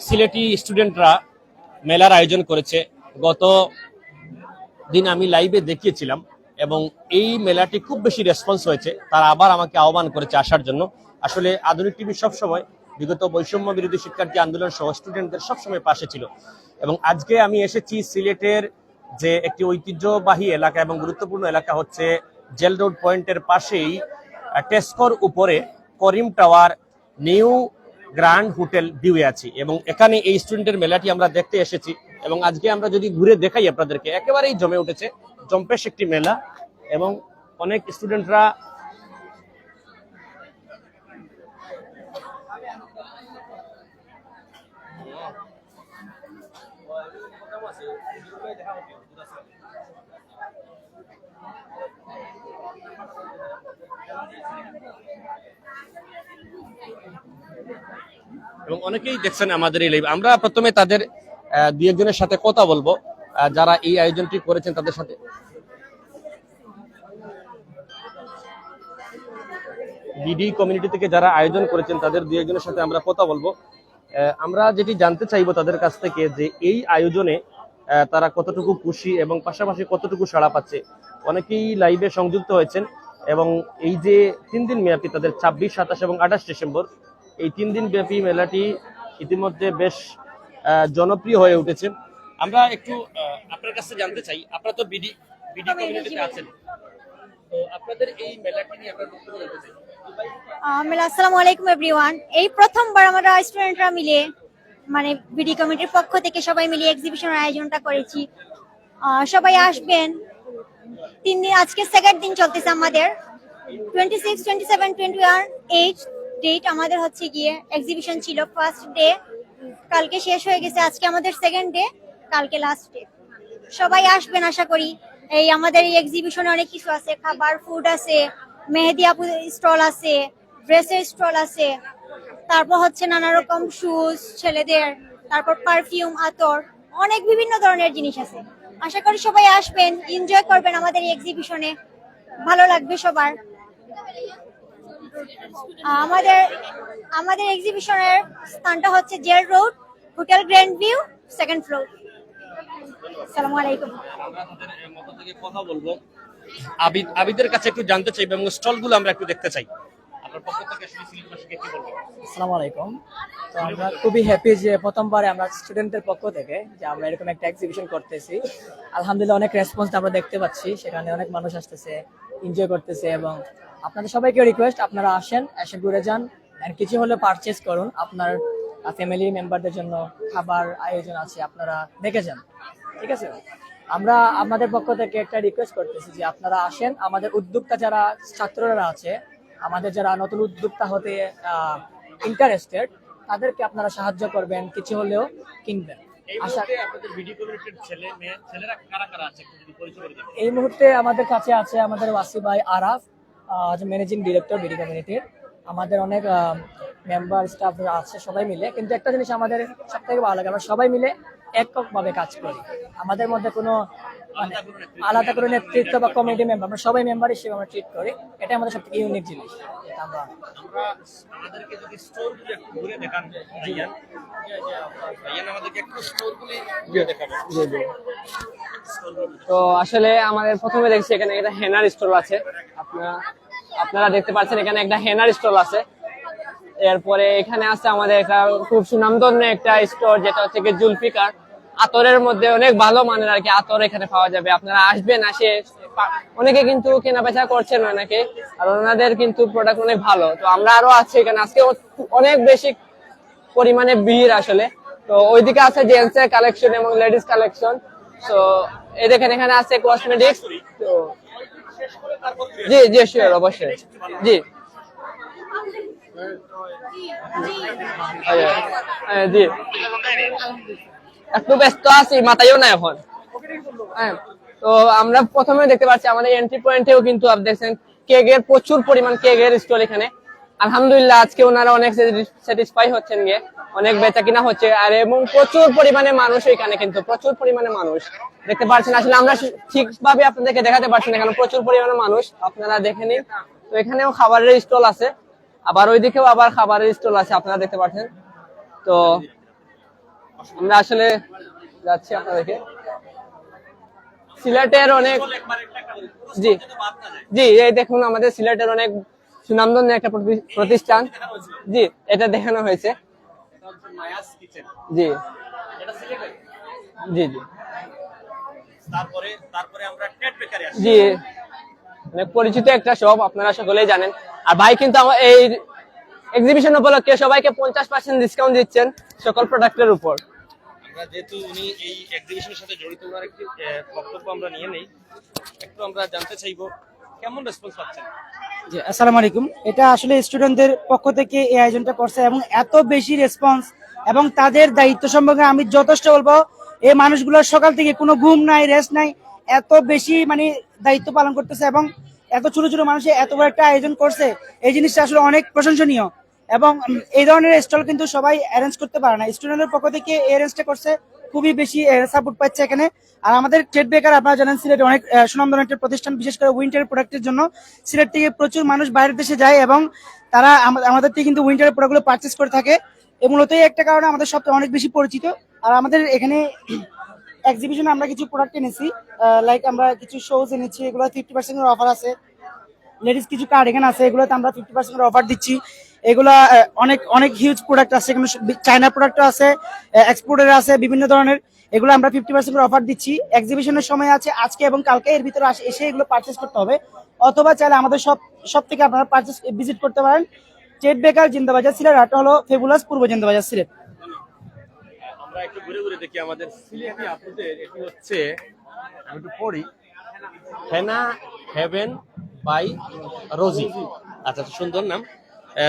সিলেটি স্টুডেন্টরা মেলার আয়োজন করেছে। গত দিন আমি লাইভে দেখিয়েছিলাম এবং এই মেলাটি খুব বেশি রেসপন্স হয়েছে। তারা আবার আমাকে আহ্বান করেছে আসার জন্য। আসলে আধুনিক টিভি সবসময়, বিগত বৈষম্য বিরোধী শিক্ষার্থী আন্দোলন সহ স্টুডেন্টদের সবসময় পাশে ছিল। এবং আজকে আমি এসেছি সিলেটের যে একটি ঐতিহ্যবাহী এলাকা এবং গুরুত্বপূর্ণ এলাকা হচ্ছে জেল রোড পয়েন্টের পাশেই টেস্কোর উপরে Karim tower new grand hotel ভিউয়ে আছি এবং এখানে এই স্টুডেন্টের মেলাটি আমরা দেখতে এসেছি এবং আজকে আমরা যদি ঘুরে দেখাই আপনাদেরকে, একেবারেই জমে উঠেছে জম্পেশ একটি মেলা এবং অনেক স্টুডেন্টরা এবং অনেকেই দেখছেন আমাদের এই লাইভ আমরা প্রথমে তাদের দুই একজনের সাথে কথা বলব। যারা এই আয়োজনটি করেছেন তাদের সাথে। বিডি কমিউনিটি থেকে যারা আয়োজন করেছেন, তাদের দুই একজনের সাথে আমরা কথা বলব। আমরা যেটি জানতে চাইব তাদের কাছ থেকে যে এই আয়োজনে তারা কতটুকু খুশি এবং পাশাপাশি কতটুকু সাড়া পাচ্ছে। অনেকেই লাইভে সংযুক্ত হয়েছেন এবং এই যে তিন দিন মেয়াদী তাদের ছাব্বিশ, সাতাশ এবং আঠাশ ডিসেম্বর এই তিন দিন ব্যাপী মেলাটি ইতিমধ্যে বেশ জনপ্রিয় হয়ে উঠেছে। আমরা একটু আপনার কাছে জানতে চাই আপনারা তো বিডি বিডি কমিউনিটিতে আছেন। তো আপনাদের এই মেলাটি নিয়ে আপনার বক্তব্য জানতে চাই আসসালামু আলাইকুম এভরিওয়ান এই প্রথমবার আমরা স্টুডেন্টরা মিলে মানে বিডি কমিটির পক্ষ থেকে সবাই মিলে এক্সিবিশনের আয়োজনটা করেছি। সবাই আসবেন। তিন দিন আজকে সেকেন্ড দিন চলতেছে আমাদের। Twenty six twenty seven twenty one eight date আমাদের হচ্ছে গিয়ে এক্সিবিশন ছিল ফার্স্ট ডে কালকে শেষ হয়ে গেছে, আজকে আমাদের সেকেন্ড ডে কালকে লাস্ট ডে সবাই আসবেন আশা করি, এই আমাদের এই এক্সিবিশনে অনেক কিছু আছে, খাবার ফুড আছে, মেহেদি আপু স্টল আছে ড্রেসের স্টল আছে, তারপর হচ্ছে নানা রকম শুজ ছেলেদের, তারপর পারফিউম আতর, অনেক বিভিন্ন ধরনের জিনিস আছে। আশা করি সবাই আসবেন এনজয় করবেন আমাদের এই এক্সিবিশনে ভালো লাগবে সবার। আমাদের আমাদের এক্সিবিশনের স্থানটা হচ্ছে jail road hotel grand view second floor আসসালামু আলাইকুম। আমরা তাদের মত থেকে কথা বলব। আবিদ আবিদের কাছে একটু জানতে চাই এবং স্টলগুলো আমরা একটু দেখতে চাই। আপনার পক্ষ থেকে আসলে সিলেটবাসীকে কি বলবেন আসসালামু আলাইকুম। তো আমরা খুবই হ্যাপি যে প্রথমবারে আমরা স্টুডেন্টদের পক্ষ থেকে যে আমরা এরকম একটা এক্সিবিশন করতেছি। আলহামদুলিল্লাহ অনেক রেসপন্স আমরা দেখতে পাচ্ছি। সেখানে অনেক মানুষ আসতেছে এনজয় করতেছে এবং আপনাদের সবাইকে রিকোয়েস্ট আপনারা আসেন এসে ঘুরে যান and কিছু হলে পারচেজ করুন। আপনার ফ্যামিলি মেম্বারদের জন্য খাবার আয়োজন আছে আপনারা দেখে যান। ঠিক আছে? আমরা আমাদের পক্ষ থেকে একটা রিকোয়েস্ট করতেছি যে আপনারা আসেন। আমাদের উদ্যোক্তা যারা ছাত্ররা আছে আমাদের যারা নতুন উদ্যোক্তা হতে ইন্টারেস্টেড তাদেরকে আপনারা সাহায্য করবেন কিছু হলেও কিনবেন। এই মুহূর্তে আমাদের কাছে আছে আমাদের ওয়াসি ভাই আরাফ ম্যানেজিং ডিরেক্টর বিডি কমিউনিটির আমাদের অনেক মেম্বার স্টাফ আছে সবাই মিলে। কিন্তু একটা জিনিস আমাদের সব থেকে ভালো লাগে আমরা সবাই মিলে এককভাবে কাজ করি। আমাদের মধ্যে কোনো মানে আলাদা করে নেতৃত্ব বা কমিটি মেম্বার আমরা সবাই মেম্বার হিসেবে আমরা ট্রিট করি। এটা আমাদের সব থেকে ইউনিক জিনিস। আমরা আমরা আমাদেরকে যদি স্টোরগুলো একটু ঘুরে দেখান ভাইয়ান ভাইয়ান আমাদেরকে একটু স্টোরগুলি ঘুরে দেখাবেন তো আসলে আমাদের প্রথমে দেখছি এখানে একটা হেনার স্টোর আছে। আপনারা দেখতে পাচ্ছেন এখানে একটা হেনার স্টল আছে। এরপরে এখানে আছে আমাদের একটা খুব সুনামধন্য একটা স্টোর, যেটা হচ্ছে জুলফিকার। আতরের মধ্যে অনেক ভালো মানের আর কি আতর এখানে পাওয়া যাবে। আপনারা আসবেন, আসে অনেকে কিন্তু কেনা বেচা করছেন অনেকে, আর ওনাদের কিন্তু প্রোডাক্ট অনেক ভালো। তো আমরা আরও আছি এখানে। আজকে অনেক বেশি পরিমাণে ভিড় আসলে। তো ওইদিকে আছে জেন্টস এর কালেকশন এবং লেডিস কালেকশন তো এই দেখেন, এখানে আছে কসমেটিক্স তো জি জি শিওর অবশ্যই। জি। জি। একটু ব্যস্ত আছি, মাথায়ও না এখন। হ্যাঁ তো আমরা প্রথমে দেখতে পাচ্ছি আমাদের এন্ট্রি পয়েন্টেও কিন্তু আপনি দেখছেন কেকের প্রচুর পরিমাণ কেকের স্টল এখানে। আলহামদুলিল্লাহ, আজকে ওনারা অনেক স্যাটিসফাই হচ্ছেন গিয়ে অনেক বেচা কিনা হচ্ছে। আর এবং প্রচুর পরিমাণে মানুষ এখানে কিন্তু, প্রচুর পরিমাণে মানুষ। দেখতে পাচ্ছেন, আসলে আমরা ঠিকভাবে আপনাদেরকে দেখাতে পারছি না এখানে প্রচুর পরিমাণে মানুষ, আপনারা দেখে নিন। তো এখানেও খাবারের স্টল আছে, আবার ওইদিকেও আবার খাবারের স্টল আছে, আপনারা দেখতে পাচ্ছেন। তো আমরা আসলে যাচ্ছি আপনাদেরকে। সিলেটের অনেক জি। জি, এই দেখুন, আমাদের সিলেটের অনেক সুনামধন্য একটা প্রতি- প্রতিষ্ঠান। জি, এটা দেখানো হয়েছে। জি। জি জি। তারপরে তারপরে আমরা টেট বেকারি আসি জি। অনেক পরিচিত একটা শপ আপনারা সকলেই জানেন। আর ভাই কিন্তু আমার এই এক্সিবিশন উপলক্ষে সবাইকে পঞ্চাশ পার্সেন্ট ডিসকাউন্ট দিচ্ছেন সকল প্রোডাক্টের উপর। আমরা যেহেতু উনি এই এক্সিবিশনের সাথে জড়িত ওনার একটি বক্তব্য আমরা নিয়ে নেই। একটু আমরা জানতে চাইব কেমন রেসপন্স পাচ্ছেন? জি আসসালামু আলাইকুম। এটা আসলে স্টুডেন্টদের পক্ষ থেকে এই আয়োজনটা করছে এবং এত বেশি রেসপন্স এবং তাদের দায়িত্ব সম্পর্কে আমি যথেষ্ট বলব। এই মানুষগুলোর সকাল থেকে কোনো ঘুম নাই রেস্ট নাই, এত বেশি মানে দায়িত্ব পালন করতেছে এবং এত ছোট ছোট মানুষ এত বড় একটা আয়োজন করছে, এই জিনিসটা আসলে অনেক প্রশংসনীয় এবং এই ধরনের স্টল কিন্তু সবাই অ্যারেঞ্জ করতে পারে না। স্টুডেন্টের পক্ষ থেকে এই অ্যারেঞ্জটা করছে, খুবই বেশি সাপোর্ট পাচ্ছে এখানে। আর আমাদের ট্রেড বেকার আপনারা জানেন, সিলেটে অনেক সুনামধন্য একটা প্রতিষ্ঠান, বিশেষ করে উইন্টার প্রোডাক্টের জন্য। সিলেট থেকে প্রচুর মানুষ বাইরের দেশে যায় এবং তারা আমাদের থেকে কিন্তু উইন্টার প্রোডাক্টগুলো পারচেস করে থাকে। মূলত একটা কারণে আমাদের সবচেয়ে অনেক বেশি পরিচিত। আর আমাদের এখানে এক্সিবিশনে আমরা কিছু প্রোডাক্ট এনেছি লাইক আমরা কিছু শোজ এনেছি, এগুলো ফিফটি পার্সেন্টের অফার আছে। লেডিস কিছু কার্ড এখানে আছে, এগুলোতে আমরা ফিফটি পার্সেন্ট অফার দিচ্ছি। এগুলা অনেক অনেক হিউজ প্রোডাক্ট আছে, এখানে চায়না প্রোডাক্ট আছে এক্সপোর্টের আছে, বিভিন্ন ধরনের। এগুলো আমরা ফিফটি পার্সেন্ট অফার দিচ্ছি। এক্সিবিশনের সময় আছে, আজকে এবং কালকে এর ভিতরে এসে এগুলো পারচেস করতে হবে। অথবা চাইলে আমাদের সব সব থেকে আপনারা পারচেস ভিজিট করতে পারেন। চেট বেকার জিন্দাবাজার সিলেট আটা হলো ফেবুলাস পূর্ব জিন্দাবাজার সিলেট। আমরা একটু ঘুরে ঘুরে দেখি আমাদের সিলেটি আপুদের এটি হচ্ছে আমি একটু পড়ি। Hena heaven by Rosy. আচ্ছা সুন্দর নাম।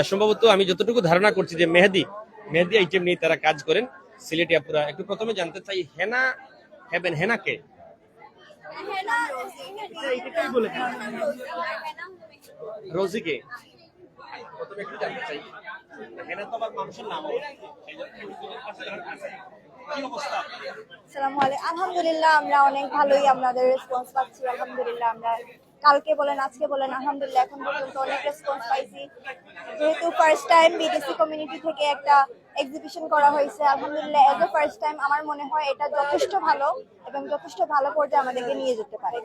সম্ভবত আমি যতটুকু ধারণা করছি যে মেহেদি মেহেদি আইটেম নিয়ে তারা কাজ করেন। সিলেটি আপুরা একটু প্রথমে জানতে চাই হেনা হেভেন হেনাকে? রোজিকে। প্রথমে একটু জানতে চাই। আলহামদুলিল্লাহ, আমরা অনেক ভালোই আমাদের রেসপন্স পাচ্ছি। আলহামদুলিল্লাহ, আমরা কালকে বলেন, আজকে বলেন, আলহামদুলিল্লাহ, এখন পর্যন্ত অনেক রেসপন্স পাইছি। যেহেতু ফার্স্ট টাইম বিদেশি কমিউনিটি থেকে একটা এক্সিবিশন করা হয়েছে, আলহামদুলিল্লাহ এজ এ ফার্স্ট টাইম আমার মনে হয় এটা যথেষ্ট ভালো এবং যথেষ্ট ভালো পর্যায়ে আমাদেরকে নিয়ে যেতে পারে।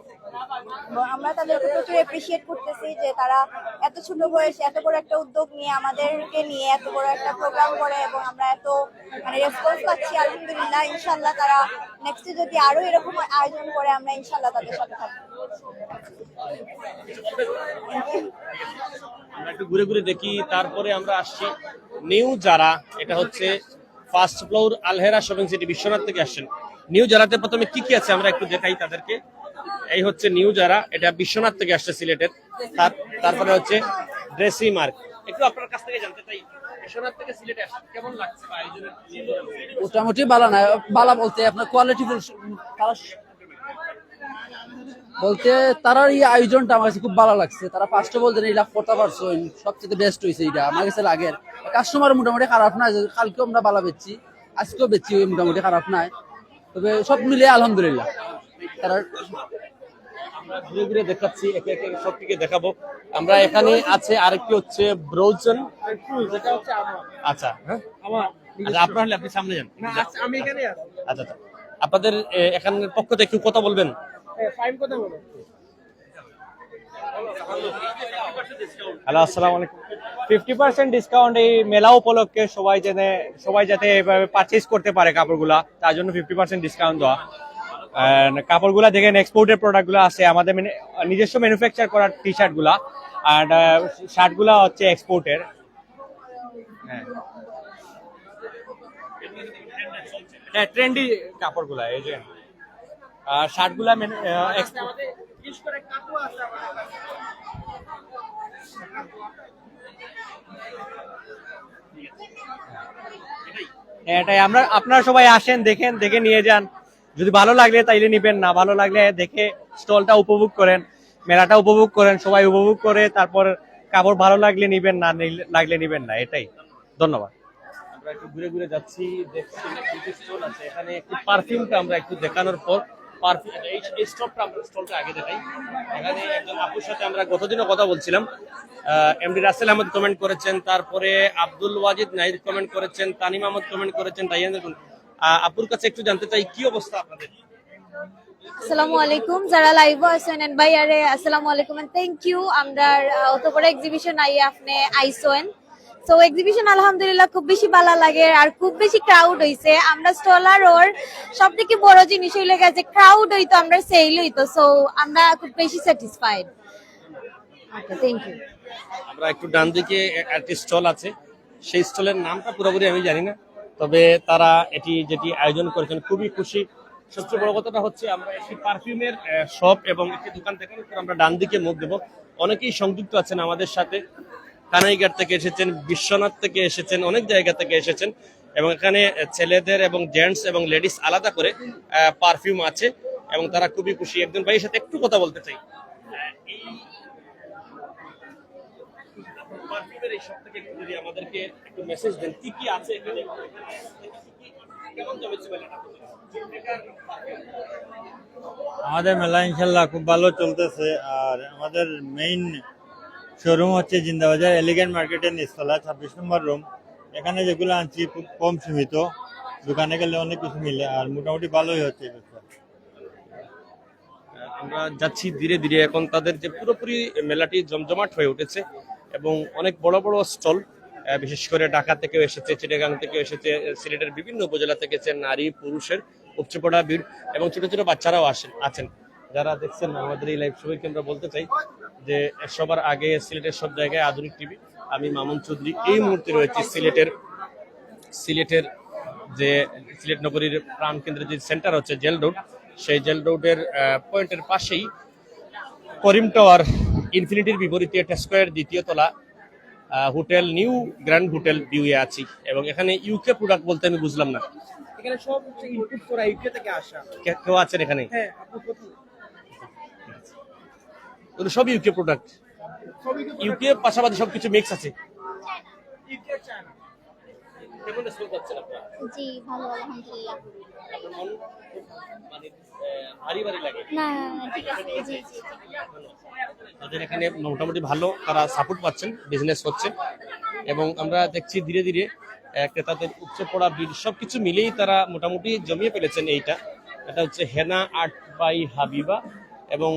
এবং আমরা তাদেরকে প্রচুর এপ্রিসিয়েট করতেছি যে তারা এত ছোট বয়সে এত বড় একটা উদ্যোগ নিয়ে আমাদেরকে নিয়ে এত বড় একটা প্রোগ্রাম করে এবং আমরা এত মানে রেসপন্স পাচ্ছি, আলহামদুলিল্লাহ ইনশাল্লাহ তারা নেক্সটে যদি আরও এরকম আয়োজন করে, আমরা ইনশাল্লাহ তাদের সাথে থাকব। আমরা একটু ঘুরে ঘুরে দেখি, তারপরে আমরা আসছি। নিউ যারা এটা হচ্ছে first floor Alhera shopping city Biswanath থেকে আসছেন। নিউ যারাতে প্রথমে কি কি আছে আমরা একটু দেখাই তাদেরকে। এই হচ্ছে নিউ যারা এটা বিশ্বনাথ থেকে আসছে সিলেটের। তার, তারপরে হচ্ছে ড্রেসি মার্ক একটু আপনার কাছ থেকে জানতে চাই মোটামুটি ভালো না, ভালো বলতে আপনার কোয়ালিটি বলতে তারা এই আয়োজনটা আমার কাছে খুব ভালো লাগছে। তারা ফার্স্টে বলতেন এটা করতে পারছ সবচেয়ে বেস্ট হয়েছে এটা আমার কাছে লাগের। কাস্টমার মোটামুটি খারাপ না কালকেও আমরা ভালো বেচছি আজকেও বেচছি মোটামুটি খারাপ নাই। তবে সব মিলে আলহামদুলিল্লাহ। তারা আমরা ঘুরে ঘুরে দেখাচ্ছি একে একে সবটিকে দেখাবো। আমরা এখানে আছে আরেকটি হচ্ছে ব্রোজন। আচ্ছা হ্যাঁ? আচ্ছা আপনার হলে আপনি সামনে যান। আচ্ছা আচ্ছা। আপনাদের এ, এখানের পক্ষ থেকে একটু কথা বলবেন? হ্যালো, আসসালামু আলাইকুম। ফিফটি পার্সেন্ট ডিসকাউন্ট এই মেলা উপলক্ষে সবাই যেন, সবাই যাতে এভাবে পারচেজ করতে পারে কাপড়গুলা, তার জন্য ফিফটি পার্সেন্ট ডিসকাউন্ট দেওয়া। কাপড়গুলা দেখেন এক্সপোর্টের প্রোডাক্টগুলো আছে, আমাদের মানে নিজস্ব ম্যানুফ্যাকচার করা টি শার্টগুলা আর শার্টগুলা হচ্ছে এক্সপোর্টের হ্যাঁ। হ্যাঁ ট্রেন্ডি কাপড়গুলা, এই যে। শার্টগুলা এক্সপোর্ট এটাই। আমরা আপনারা সবাই আসেন, দেখেন, দেখে নিয়ে যান। যদি ভালো লাগলে তাইলে নিবেন, না ভালো লাগলে দেখে স্টলটা উপভোগ করেন, মেলাটা উপভোগ করেন, সবাই উপভোগ করে, তারপর কাপড় ভালো লাগলে নিবেন, না লাগলে নিবেন না, এটাই। ধন্যবাদ। আমরা একটু ঘুরে ঘুরে যাচ্ছি, দেখছি আছে। এখানে একটু পারফিউমটা আমরা একটু দেখানোর পর আমরা কমেন্ট করেছেন, তারপরে আব্দুল ওয়াজিদ নাহিদ কমেন্ট করেছেন, তানিম আহমদ কমেন্ট করেছেন আপুর কাছে একটু জানতে চাই, কি অবস্থা আপনাদের? আলাইকুম এন্ড ভাইয়ারে আসসালামু আলাইকুম থ্যাংক ইউ আমরা অত এক্সিবিশন আই আপনি সো এক্সিবিশন আলহামদুলিল্লাহ, খুব বেশি ভালো লাগে আর খুব বেশি ক্রাউড হইছে। আমরা স্টলার ওর সব থেকে বড় জিনিস হইলে গেছে ক্রাউড হইতো, আমরা সেল হইতো। সো আমরা খুব বেশি স্যাটিসফাইড থ্যাংক ইউ আমরা একটু ডান দিকে একটি স্টল আছে। সেই স্টলের নামটা পুরোপুরি আমি জানি না, তবে তারা এটি যেটি আয়োজন করেছেন, খুবই খুশি। সবচেয়ে বড় কথাটা হচ্ছে, আমরা একটি পারফিউমের শপ এবং একটি দোকান পর আমরা ডান দিকে মুখ দেবো। অনেকেই সংযুক্ত আছেন আমাদের সাথে। কানাইঘাট থেকে এসেছেন, বিশ্বনাথ থেকে এসেছেন, অনেক জায়গা থেকে এসেছেন এবং এখানে ছেলেদের এবং জেন্টস এবং লেডিস আলাদা করে পারফিউম আছে এবং তারা খুবই খুশি। একজন ভাইয়ের সাথে একটু কথা বলতে চাই। আমাদের মেলা ইনশাল্লাহ খুব ভালো চলতেছে, আর আমাদের মেইন শোরুম হচ্ছে জিন্দাবাজার এলিগেন্ট মার্কেটের নিচতলা, ছাব্বিশ নম্বর রুম এখানে যেগুলো আনছি, খুব কম সীমিত। দোকানে গেলে অনেক কিছু মিলে, আর মোটামুটি ভালোই হচ্ছে আমরা যাচ্ছি ধীরে ধীরে। এখন তাদের যে পুরোপুরি মেলাটি জমজমাট হয়ে উঠেছে এবং অনেক বড় বড় স্টল বিশেষ করে ঢাকা থেকে এসেছে, চিটাগাং থেকে এসেছে, সিলেটের বিভিন্ন উপজেলা থেকে নারী, পুরুষের উপচে পড়া ভিড় এবং ছোট ছোট বাচ্চারাও আসেন আছেন। যারা দেখছেন আমাদের এই লাইভ সবাইকে আমরা বলতে চাই যে সবার আগে সিলেটের সব জায়গায় আধুনিক টিভি। আমি মামুন চৌধুরী এই মুহূর্তে রয়েছে সিলেটের সিলেটের যে সিলেট নগরীর প্রাণ কেন্দ্রের যে সেন্টার হচ্ছে জেল রোড সেই জেল রোডের পয়েন্টের পাশেই করিম টাওয়ার ইনফিনিটির বিপরীতে স্কোয়ার দ্বিতীয় তলা হোটেল নিউ গ্র্যান্ড হোটেল ভিউয়ে আছি। এবং এখানে ইউকে প্রোডাক্ট বলতে আমি বুঝলাম না। এখানে সব ইনপুট করা ইউকে থেকে আসা। কেউ আছেন এখানে? হ্যাঁ আপনি প্রথম। ওগুলো সব ইউকে প্রোডাক্ট ইউকে পাশাপাশি সবকিছু মিক্স আছে। কেমন রেসপন্স পাচ্ছেন আপনারা? জি ভালো আলহামদুলিল্লাহ। আপনার মন খুব ভারী ভারী লাগে। না ঠিক আছে। জি জি তাদের এখানে মোটামুটি ভালো তারা সাপোর্ট পাচ্ছেন বিজনেস হচ্ছে। এবং আমরা দেখছি ধীরে ধীরে ক্রেতাদের উচ্চ পড়া বিল সবকিছু মিলেই তারা মোটামুটি জমিয়ে ফেলেছেন এইটা। এটা হচ্ছে হেনা আর্ট বাই হাবিবা এবং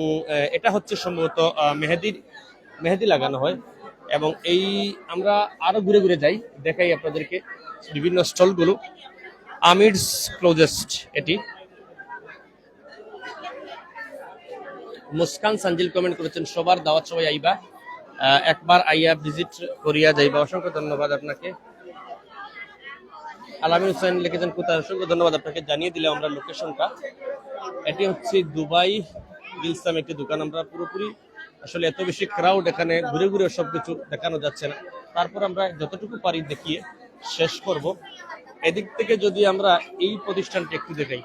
এটা হচ্ছে সম্ভবত মেহেদির মেহেদি লাগানো হয়। এবং এই আমরা আরও ঘুরে ঘুরে যাই, দেখাই আপনাদেরকে বিভিন্ন স্টলগুলো। আমিরস ক্লোজেস্ট এটি। মুস্কান সাঞ্জিল কমেন্ট করেছেন, সবার দাওয়াত সবাই আইবা। একবার আইয়া ভিজিট করিয়া যাইবা। অসংখ্য ধন্যবাদ আপনাকে। আলামিন হোসেন লিখেছেন, কোথায়? অসংখ্য ধন্যবাদ আপনাকে। জানিয়ে দিলে আমরা লোকেশনটা। এটি হচ্ছে দুবাই গিলসাম একটি দোকান আমরা পুরোপুরি আসলে এত বেশি ক্রাউড এখানে ঘুরে ঘুরে সবকিছু দেখানো যাচ্ছে না। তারপর আমরা যতটুকু পারি দেখিয়ে শেষ করব। এদিক থেকে যদি আমরা এই প্রতিষ্ঠানটি একটু দেখাই।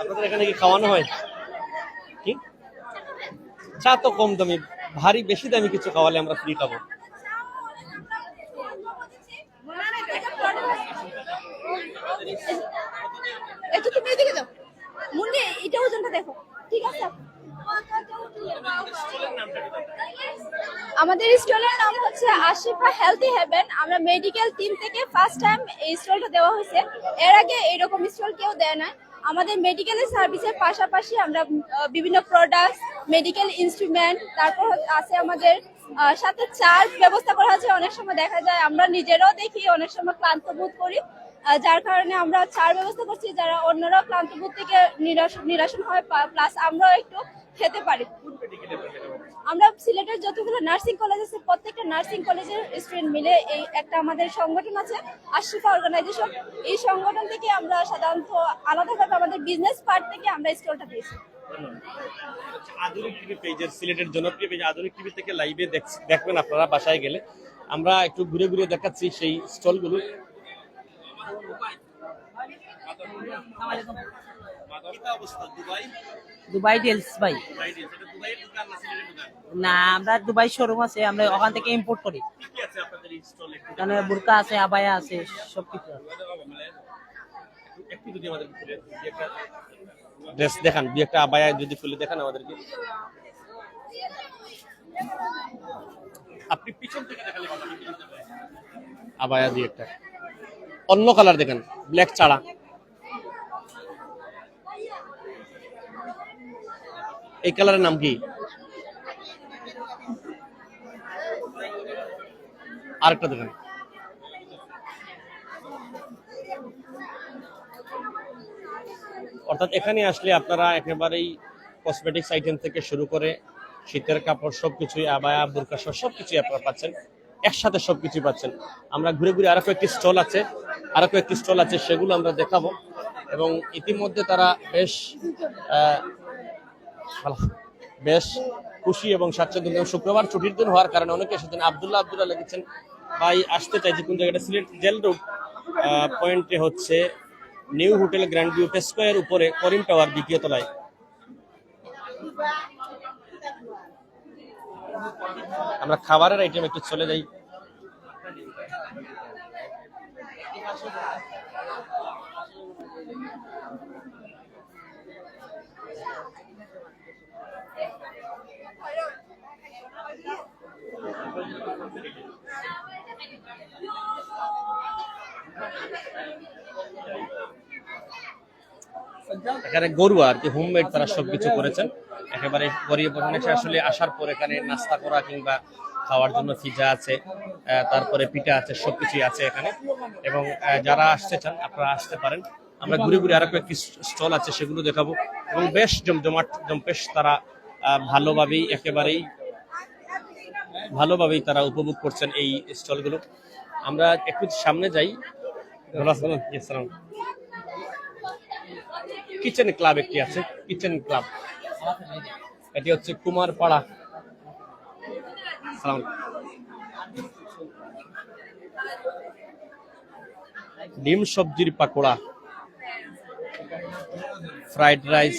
আপনাদের এখানে কি খাওয়ানো হয়? কি? চা তো কম দামি, ভারী বেশি দামি কিছু খাওয়ালে আমরা ফ্রি খাব একটু তুমি আমাদের স্টলের নাম হচ্ছে আশিফা হেলথি হেভেন আমরা মেডিকেল টিম থেকে ফার্স্ট টাইম এই স্টলটা দেওয়া হয়েছে। এর আগে এরকম স্টল কেউ দেয় না আমাদের মেডিকেলের সার্ভিসের পাশাপাশি আমরা বিভিন্ন প্রোডাক্ট মেডিকেল ইনস্ট্রুমেন্ট তারপর আছে আমাদের সাথে চার্জ ব্যবস্থা করা আছে। অনেক সময় দেখা যায় আমরা নিজেরাও দেখি, অনেক সময় ক্লান্ত বোধ করি। যার কারণে আমরা চার ব্যবস্থা করছি, যারা অন্যরা ক্লান্ত বোধ থেকে নিরাসন হয় প্লাস আমরাও একটু খেতে পারি। আমরা সিলেটের যতগুলো নার্সিং কলেজ আছে, প্রত্যেকটা নার্সিং কলেজের স্টুডেন্ট মিলে এই একটা আমাদের সংগঠন আছে আশিফা অর্গানাইজেশন এই সংগঠন থেকে আমরা সাধারণত আলাদাভাবে আমাদের বিজনেস পার্ট থেকে আমরা স্টলটা দিয়েছি আধুনিক টিভি পেজের সিলেটের জনপ্রিয় পেজ আধুনিক টিভি থেকে লাইভে দেখবেন আপনারা বাসায় গেলে। আমরা একটু ঘুরে ঘুরে দেখাচ্ছি সেই স্টলগুলো দুবাই? ডিলস ভাই। না আমরা দুবাই শোরুম আছে আমরা ওখান থেকে ইম্পোর্ট করি। এখানে বুরকা আছে আবায়া আছে সব কিছু ড্রেস দেখান দুই একটা আবায়া যদি খুলে দেখান আমাদেরকে। আপনি পিছন থেকে দেখালে আবায়া দিয়ে একটা। অন্য কালার দেখেন ব্ল্যাক ছাড়া। এই কালারের নাম কি? আরেকটা দেখেন। অর্থাৎ এখানে আসলে আপনারা একেবারেই কসমেটিক্স আইটেম থেকে শুরু করে শীতের কাপড় সবকিছুই আবায়া, বুরকা সবকিছুই আপনারা পাচ্ছেন। একসাথে সব সবকিছু পাচ্ছেন। আমরা ঘুরে ঘুরে আরও কয়েকটি স্টল আছে, আরও কয়েকটি স্টল আছে, সেগুলো আমরা দেখাবো। এবং ইতিমধ্যে তারা বেশ বেশ খুশি এবং স্বাচ্ছন্দ্য। এবং শুক্রবার ছুটির দিন হওয়ার কারণে অনেকে এসেছেন। আবদুল্লাহ আবদুল্লাহ লিখেছেন, ভাই, আসতে চাইছি কোন জায়গাটা? সিলেট জেল রোড পয়েন্টে হচ্ছে new hotel grand view, square উপরে করিম টাওয়ার দ্বিতীয় তলায়। আমরা খাবারের আইটেম একটু চলে যাই। এখানে গরুয়া আর কি হোমমেড তারা সবকিছু করেছেন। একেবারে গরিব এসে আসলে আসার পর এখানে নাস্তা করা কিংবা খাওয়ার জন্য পিজা আছে তারপরে পিঠা আছে সবকিছুই আছে এখানে। এবং যারা আসতে চান আপনারা আসতে পারেন। আমরা ঘুরে ঘুরে আরও কয়েকটি স্টল আছে সেগুলো দেখাবো। এবং বেশ জমজমাট জম্পেশ তারা ভালোভাবেই একেবারেই ভালোভাবেই তারা উপভোগ করছেন এই স্টলগুলো। আমরা একটু সামনে যাই। সালাম। কিচেন ক্লাব একটি আছে কিচেন ক্লাব এটি হচ্ছে কুমারপাড়া। সালাম। ডিম সবজির পাকোড়া। ফ্রাইড রাইস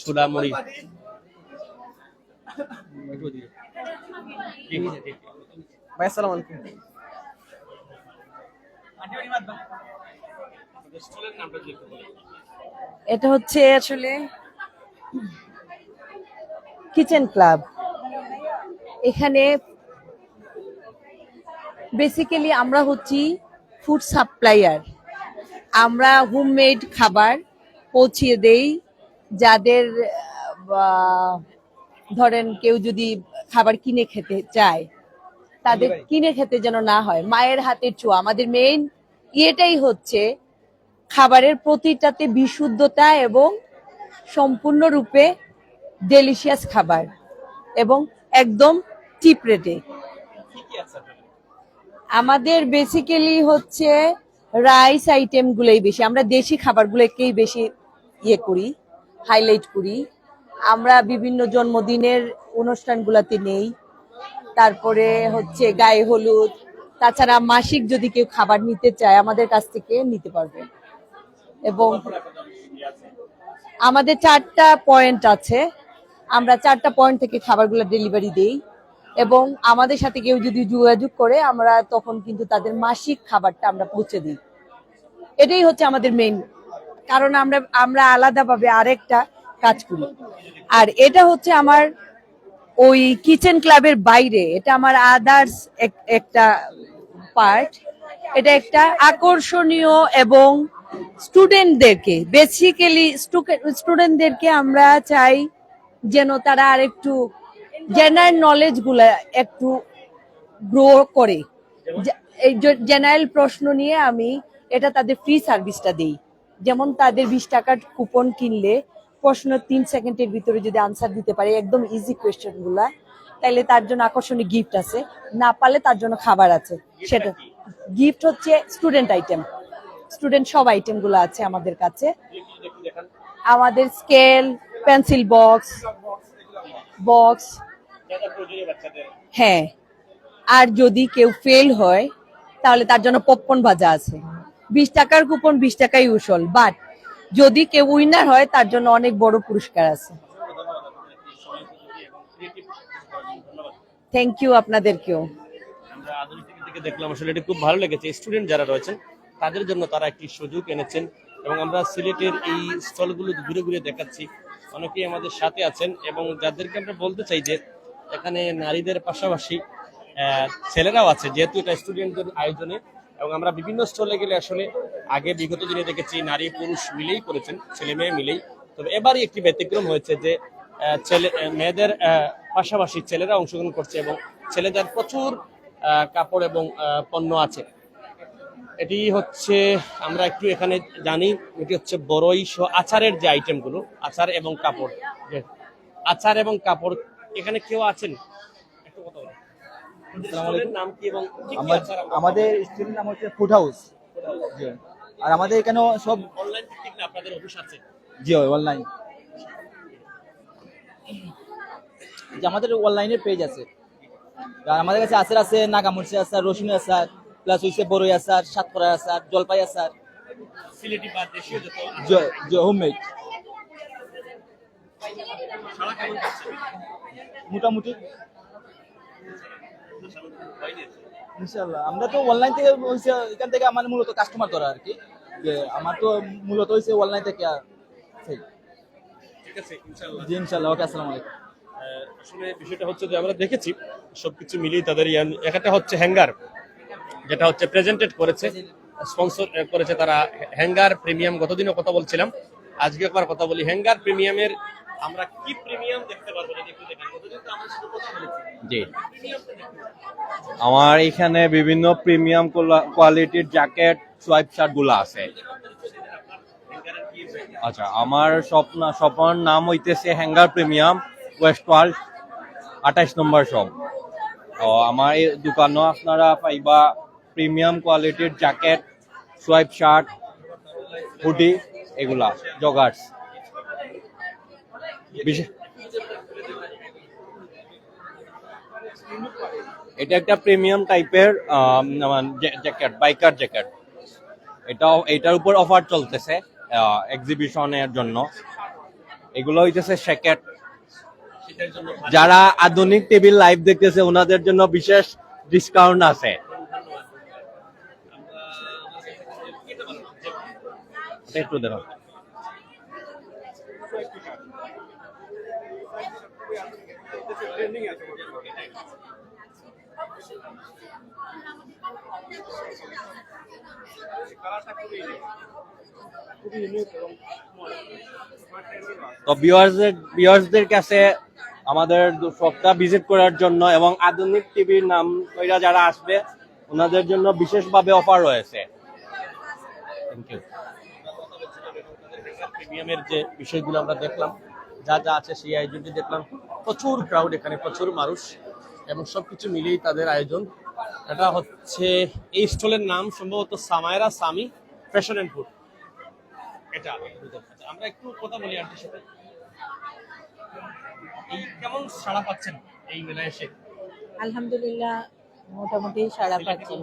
ছোলা মুড়ি ভাই আসসালামু আলাইকুম। এটা হচ্ছে আসলে কিচেন ক্লাব এখানে বেসিক্যালি আমরা হচ্ছি ফুড সাপ্লাইয়ার আমরা হোমমেড খাবার পৌঁছিয়ে দেই যাদের ধরেন কেউ যদি খাবার কিনে খেতে চায় তাদের কিনে খেতে যেন না হয়। মায়ের হাতের ছোঁয়া। আমাদের মেইন ইয়েটাই হচ্ছে খাবারের প্রতিটাতে বিশুদ্ধতা এবং সম্পূর্ণরূপে ডেলিশিয়াস খাবার এবং একদম টিপ রেটে আমাদের বেসিক্যালি হচ্ছে রাইস আইটেম গুলোই বেশি। আমরা দেশি খাবারগুলোকেই বেশি ইয়ে করি হাইলাইট করি। আমরা বিভিন্ন জন্মদিনের অনুষ্ঠানগুলোতে নেই। তারপরে হচ্ছে গায়ে হলুদ। তাছাড়া মাসিক যদি কেউ খাবার নিতে চায়, আমাদের কাছ থেকে নিতে পারবে। এবং আমাদের চারটা পয়েন্ট আছে। আমরা চারটা পয়েন্ট থেকে খাবারগুলো ডেলিভারি দেই এবং আমাদের সাথে কেউ যদি যোগাযোগ করে, আমরা তখন কিন্তু তাদের মাসিক খাবারটা আমরা পৌঁছে দিই। এটাই হচ্ছে আমাদের মেইন কারণ আমরা আমরা আলাদাভাবে আরেকটা কাজ করি। আর এটা হচ্ছে আমার ওই কিচেন ক্লাবের বাইরে, এটা আমার আদার্স একটা পার্ট এটা একটা আকর্ষণীয় এবং স্টুডেন্টদেরকে বেসিক্যালি স্টুডেন্টদেরকে আমরা চাই যেন তারা আর একটু জেনারেল নলেজগুলা একটু গ্রো করে। এই জেনারেল প্রশ্ন নিয়ে আমি এটা তাদের ফ্রি সার্ভিসটা দেই। যেমন তাদের বিশ টাকার কুপন কিনলে প্রশ্ন তিন সেকেন্ডের ভিতরে যদি আনসার দিতে পারে, একদম ইজি কোয়েশ্চেনগুলা তাহলে তার জন্য আকর্ষণীয় গিফট আছে। না পারলে তার জন্য খাবার আছে। সেটা গিফট হচ্ছে স্টুডেন্ট আইটেম স্টুডেন্ট সব আইটেমগুলো আছে আমাদের কাছে। আমাদের স্কেল পেন্সিল বক্স বক্স হ্যাঁ। আর যদি কেউ ফেল হয়, তাহলে তার জন্য পপকর্ন ভাজা আছে। বিশ টাকার কুপন বিশ টাকাই উসল বাট যদি কেউ উইনার হয়, তার জন্য অনেক বড় পুরস্কার আছে। থ্যাংক ইউ আপনাদেরকেও। আমরা আধুনিক দেখলাম, আসলে এটা খুব ভালো লেগেছে। স্টুডেন্ট যারা রয়েছেন তাদের জন্য তারা একটি সুযোগ এনেছেন এবং আমরা সিলেটের এই স্টলগুলো ঘুরে ঘুরে দেখাচ্ছি। অনেকেই আমাদের সাথে আছেন এবং যাদেরকে আমরা বলতে চাই যে এখানে নারীদের পাশাপাশি ছেলেরাও আছে, যেহেতু এটা স্টুডেন্টদের আয়োজনে এবং আমরা বিভিন্ন স্টলে গেলে আসলে আগে বিগত দিনে দেখেছি নারী পুরুষ মিলেই করেছেন ছেলে মেয়ে মিলেই। তবে এবারই একটি ব্যতিক্রম হয়েছে যে ছেলে মেয়েদের পাশাপাশি ছেলেরা অংশগ্রহণ করছে এবং ছেলেদের প্রচুর কাপড় এবং পণ্য আছে। এটি হচ্ছে আমরা একটু এখানে জানি এটি হচ্ছে বড়ই আচারের যে আইটেমগুলো আচার এবং কাপড় আচার এবং কাপড় এখানে কেউ আছেন? একটু কথা নাম কি এবং আমাদের স্টুডেন্ট নাম হচ্ছে ফুড হাউস আর আমাদের এখানে সব অনলাইন ভিত্তিক না আপনাদের অফিস আছে। জি অনলাইন আমাদের অনলাইনে পেজ আছে। আর আমাদের কাছে আচার আছে নাগামরিচের আচার রসুন আচার। প্লাস হইছে বড়ই আচার সাতকরা আচার জলপাই আচার সিলেটি বা দেশীয় যত হোমমেড। মোটামুটি। ইনশাল্লাহ আমরা তো অনলাইন থেকে হইছে এখান থেকে আমার মূলত কাস্টমার ধরা আর কি। যে আমার তো মূলত হইছে অনলাইন থেকে। ঠিক আছে ইনশাআল্লাহ। জি ইনশাল্লাহ ওকে আসসালামু আলাইকুম। আসলে বিষয়টা হচ্ছে যে আমরা দেখেছি সবকিছু মিলিয়ে তাদের ইয়ান- একটা হচ্ছে হ্যাঙ্গার। যেটা হচ্ছে প্রেজেন্টেড করেছে স্পন্সর করেছে তারা হ্যাঙ্গার প্রিমিয়াম গতদিনও কথা বলছিলাম আজকে একবার কথা বলি। হ্যাঙ্গার প্রিমিয়ামের আমরা কি প্রিমিয়াম দেখতে পারব জি। আমার এখানে বিভিন্ন প্রিমিয়াম কোয়ালিটির জ্যাকেট সোয়াইপ শার্টগুলো আছে। আচ্ছা আমার স্বপ্ন স্বপ্নের নাম হইতেছে হ্যাঙ্গার প্রিমিয়াম ওয়েস্ট ওয়ার্ল্ড আঠাইশ নম্বর শপ তো আমার এই দোকানও আপনারা পাইবা প্রিমিয়াম কোয়ালিটির জ্যাকেট, সোয়াইপ শার্ট, হুডি, এগুলা, জগার্স। এটা একটা প্রিমিয়াম টাইপের জ্যাকেট, বাইকার জ্যাকেট। এটাও এটার উপর অফার চলতেছে এক্সিবিশনের জন্য। এগুলো হইতেছে জন্য যারা আধুনিক টিভির লাইভ দেখতেছে, ওনাদের জন্য বিশেষ ডিসকাউন্ট আছে এটা একটু দেখো তো ভিউয়ার্সদের কাছে আমাদের শপটা ভিজিট করার জন্য এবং আধুনিক টিভির নাম যারা আসবে, ওনাদের জন্য বিশেষভাবে অফার রয়েছে। Thank you. প্রিমিয়ামের যে বিষয়গুলো আমরা দেখলাম যা যা আছে সেই আয়োজনটি দেখলাম। প্রচুর ক্রাউড এখানে প্রচুর মানুষ এবং সবকিছু মিলিয়েই তাদের আয়োজন। এটা হচ্ছে এই স্টলের নাম সম্ভবত Samaira Sami fashion and food. এটা আমরা একটু কথা বলি আন্টির সাথে। এই কেমন সাড়া পাচ্ছেন এই মেলায় এসে? আলহামদুলিল্লাহ মোটামুটি সাড়া পাচ্ছি।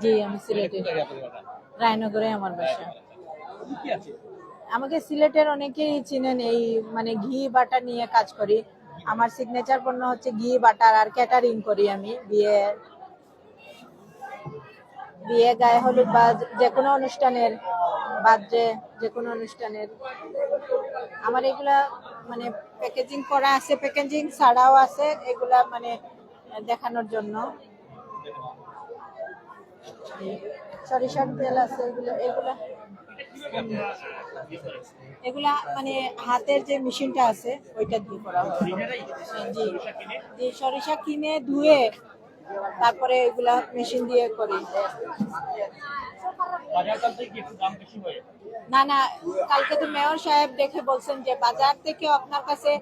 জি আমি সিলেটে। রায়নগরে আমার বাসা। আমাকে সিলেটের অনেকেই চিনেন এই মানে ঘি বাটার নিয়ে কাজ করি। আমার সিগনেচার পণ্য হচ্ছে ঘি বাটার আর ক্যাটারিং করি আমি বিয়ে বিয়ে গায়ে হলুদ বা যে কোনো অনুষ্ঠানের বার্থডে যে কোনো অনুষ্ঠানের। আমার এগুলা মানে প্যাকেজিং করা আছে প্যাকেজিং ছাড়াও আছে এগুলা মানে দেখানোর জন্য। সরিষার তেল আছে, এগুলো এগুলা মানে হাতের যে মেশিনটা আছে, ওইটা দিয়ে করা হয়। সরিষা কিনে ধুয়ে তারপরে এগুলা মেশিন দিয়ে করি। না না, কালকে তো মেয়র সাহেব দেখে বলছেন যে বাজার থেকে আপনার কাছে,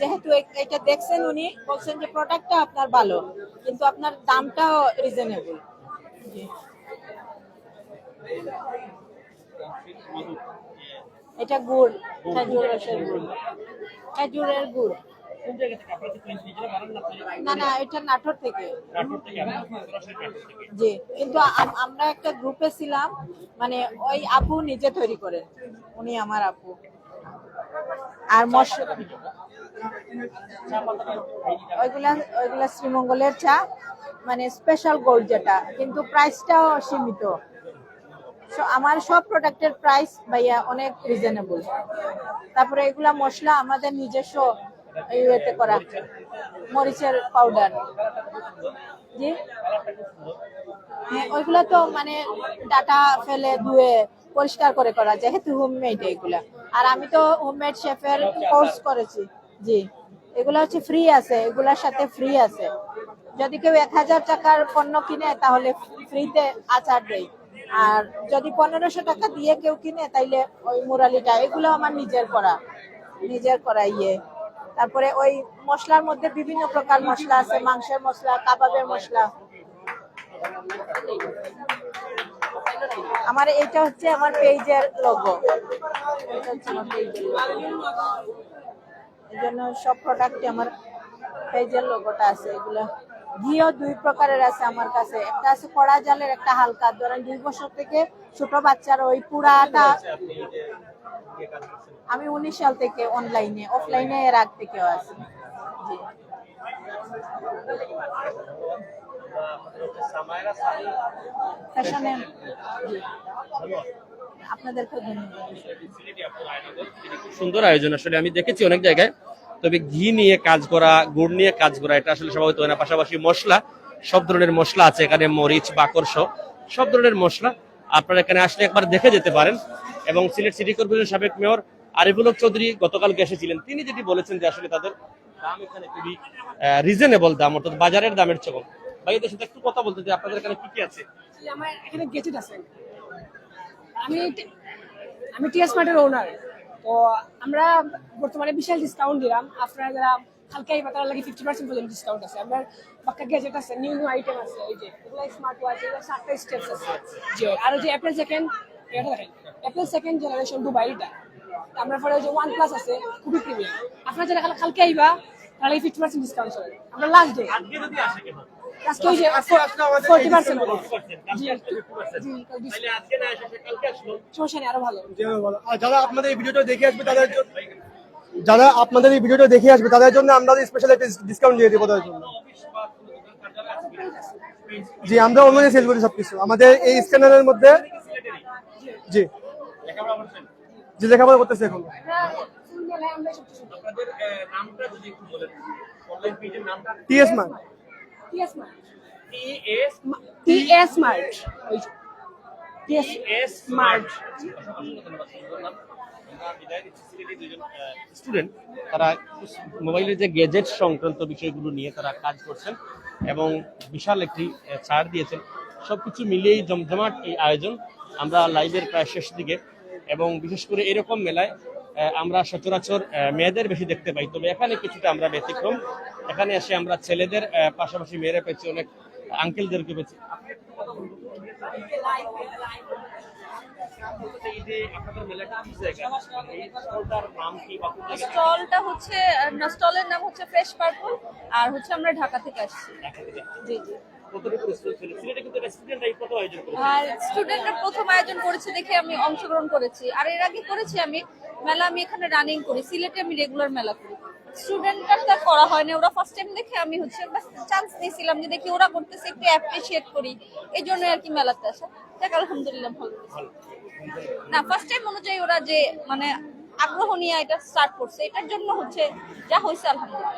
যেহেতু এটা দেখছেন উনি, বলছেন যে প্রোডাক্টটা আপনার ভালো, কিন্তু আপনার দামটাও রিজনেবল এটা গুড় খেজুর রসের গুড়। খেজুরের গুড়। না না এটা নাটোর থেকে। জি কিন্তু আমরা একটা গ্রুপে ছিলাম মানে ওই আপু নিজে তৈরি করেন উনি আমার আপু। আর মশলা ওইগুলা শ্রীমঙ্গলের চা মানে স্পেশাল গোল্ড যেটা, কিন্তু প্রাইসটাও সীমিত। আমার সব প্রোডাক্টের প্রাইস ভাইয়া অনেক রিজনেবল তারপরে এগুলা মশলা আমাদের নিজস্ব করা, মরিচের পাউডার জি? হ্যাঁ ওইগুলো তো মানে ডাটা ফেলে ধুয়ে পরিষ্কার করে করা, যেহেতু হোমমেড এগুলা। আর আমি তো হোমমেড শেফের কোর্স করেছি। জি। এগুলো হচ্ছে ফ্রি আছে, এগুলার সাথে ফ্রি আছে। যদি কেউ এক হাজার টাকার পণ্য কিনে, তাহলে ফ্রিতে আচার দেয়। আর যদি পনেরোশো টাকা দিয়ে কেউ কিনে, তাইলে ওই মুরালিটা, এগুলো আমার নিজের করা। নিজের করা ইয়ে। তারপরে ওই মশলার মধ্যে বিভিন্ন প্রকার মশলা আছে, মাংসের মশলা, কাবাবের মশলা। আমার এটা হচ্ছে আমার পেজের লোগো এটা হচ্ছে আমার পেজের এই জন্য সব প্রোডাক্টে আমার পেজের লোগোটা আছে এগুলো ঘিও দুই প্রকারের আছে আমার কাছে। একটা আছে কড়া জালের একটা হালকা। ধরেন দুই বছর থেকে ছোট বাচ্চার ওই পুরাটা আমি উনিশ সাল থেকে অনলাইনে অফলাইনে এর আগ থেকেও আছি। জি। ফ্যাশনে জি। ধন্যবাদ। সুন্দর আয়োজন আসলে আমি দেখেছি অনেক জায়গায়। তবে ঘি নিয়ে কাজ করা গুড় নিয়ে কাজ করা এটা আসলে স্বাভাবিক হয় না। পাশাপাশি মশলা সব ধরনের মশলা আছে এখানে মরিচ বাকর সহ সব ধরনের মশলা। আপনারা এখানে আসলে একবার দেখে যেতে পারেন। এবং সিলেট সিটি কর্পোরেশন সাবেক মেয়র আরিফুল চৌধুরী গতকালকে এসেছিলেন। তিনি যেটি বলেছেন যে আসলে তাদের দাম এখানে খুবই রিজনেবল দাম অর্থাৎ বাজারের দামের চেয়ে কম। ভাই এদের সাথে একটু কথা বলতে যে আপনাদের এখানে কি কি আছে? আমার এখানে গেজেট আছে। আমি আমি টিএস মার্টের ওনার তো আমরা বর্তমানে বিশাল ডিসকাউন্ট দিলাম। আপনারা যারা হালকা এই তারা লাগে ফিফটি পার্সেন্ট পর্যন্ত ডিসকাউন্ট আছে। আমরা বাক্কা গ্যাজেট আছে নিউ নিউ আইটেম আছে, এই যে এগুলো স্মার্ট ওয়াচ এগুলো সাতটা স্টেপস আছে। জি আর যে অ্যাপেল সেকেন্ড এটা দেখেন অ্যাপেল সেকেন্ড জেনারেশন দুবাইটা আমরা পরে যে ওয়ান প্লাস আছে, খুবই প্রিমিয়াম আপনারা যারা কালকে আইবা তাহলে ফিফটি পার্সেন্ট ডিসকাউন্ট চলে আমরা লাস্ট ডে আজকে ওই যে ফোর্টি পার্সেন্ট সমস্যা নেই আরও ভালো। যারা আপনাদের এই ভিডিওটা দেখে আসবে তাদের যারা আপনাদের এই ভিডিওটা দেখে আসবে তাদের জন্য আমরা স্পেশাল একটা ডিসকাউন্ট দিয়ে দেবো তাদের জন্য। জি আমরা অনলাইনে সেল করি সবকিছু। আমাদের এই স্ক্যানারের মধ্যে জি। জি লেখাপড়া করতেছে এখন। আপনাদের নামটা যদি একটু বলেন। অনলাইন পেজের নামটা? TS TS mart T TS mart TS S student তারা মোবাইলের যে গ্যাজেট সংক্রান্ত বিষয়গুলো নিয়ে তারা কাজ করছেন এবং বিশাল একটি ছাড় দিয়েছেন। সবকিছু মিলিয়েই জমজমাট এই আয়োজন। আমরা লাইভের প্রায় শেষ দিকে এবং বিশেষ করে এরকম মেলায় আমরা সচরাচর মেয়েদের বেশি দেখতে পাই। তবে এখানে কিছুটা আমরা ব্যতিক্রম। এখানে এসে আমরা ছেলেদের পাশাপাশি মেয়েরা পেয়েছি অনেক আঙ্কেলদেরকে পেয়েছি? স্টলটা হচ্ছে স্টলের নাম হচ্ছে ফ্রেশ পার্পল আর হচ্ছে আমরা ঢাকা থেকে আসছি। জি জি। আর স্টুডেন্টরা প্রথম আয়োজন করেছে দেখে আমি অংশগ্রহণ করেছি। আর এর আগে করেছি আমি মেলা আমি এখানে রানিং করি সিলেটে আমি রেগুলার মেলা করি স্টুডেন্টরা তো করা হয় না ওরা ফার্স্ট টাইম দেখে আমি হচ্ছে চান্স নিয়েছিলাম যে দেখি ওরা করতেছে একটু অ্যাপ্রিসিয়েট করি এই জন্য আর কি মেলাতে আসা দেখ আলহামদুলিল্লাহ ভালো না ফার্স্ট টাইম অনুযায়ী ওরা যে মানে আগ্রহ নিয়ে এটা স্টার্ট করছে এটার জন্য হচ্ছে যা হয়েছে আলহামদুলিল্লাহ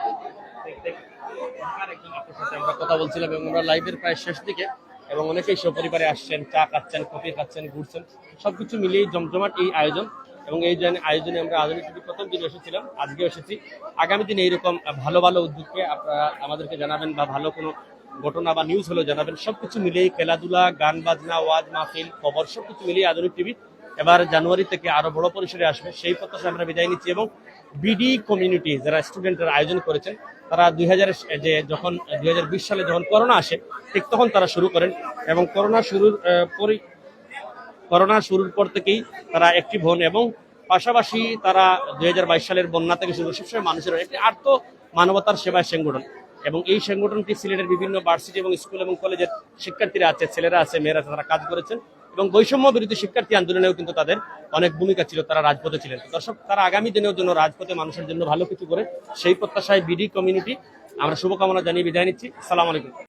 কথা বলছিলাম এবং আমরা লাইভের প্রায় শেষ দিকে এবং অনেকেই সপরিবারে আসছেন, চা খাচ্ছেন, কফি খাচ্ছেন, ঘুরছেন, সবকিছু মিলিয়েই জমজমাট এই আয়োজন এবং এই জন- আয়োজনে আমরা আধুনিক প্রথম দিন এসেছিলাম আজকে এসেছি। আগামী দিনে এইরকম ভালো ভালো উদ্যোগকে আপনারা আমাদেরকে জানাবেন বা ভালো কোনো ঘটনা বা নিউজ হলেও জানাবেন, সবকিছু মিলিয়ে খেলাধুলা, গান বাজনা, ওয়াজ মাহফিল, খবর, সবকিছু মিলিয়ে আধুনিক টিভি এবার জানুয়ারি থেকে আরও বড় পরিসরে আসবে। সেই প্রত্যাশা আমরা বিদায় নিচ্ছি এবং বিডি কমিউনিটি যারা স্টুডেন্টের আয়োজন করেছেন, তারা দুই যে যখন দুই হাজার বিশ সালে যখন করোনা আসে, ঠিক তখন তারা শুরু করেন এবং করোনা শুরুর পরই করোনা শুরুর পর থেকেই তারা একটি হন এবং পাশাপাশি তারা দুই হাজার বাইশ সালের বন্যা থেকে শুরু, সবসময় মানুষের একটি আর্থ মানবতার সেবায় সংগঠন এবং এই সংগঠনটি সিলেটের বিভিন্ন ভার্সিটি এবং স্কুল এবং কলেজের শিক্ষার্থীরা আছে, ছেলেরা আছে, মেয়েরা তারা কাজ করেছেন। এবং বৈষম্য বিরোধী শিক্ষার্থী আন্দোলনেও কিন্তু তাদের অনেক ভূমিকা ছিল, তারা রাজপথে ছিলেন। দর্শক, তারা আগামী দিনেও জন্য রাজপথে মানুষের জন্য ভালো কিছু করে, সেই প্রত্যাশায় বিডি কমিউনিটি আমরা শুভকামনা জানিয়ে বিদায় নিচ্ছি। সালাম আলাইকুম।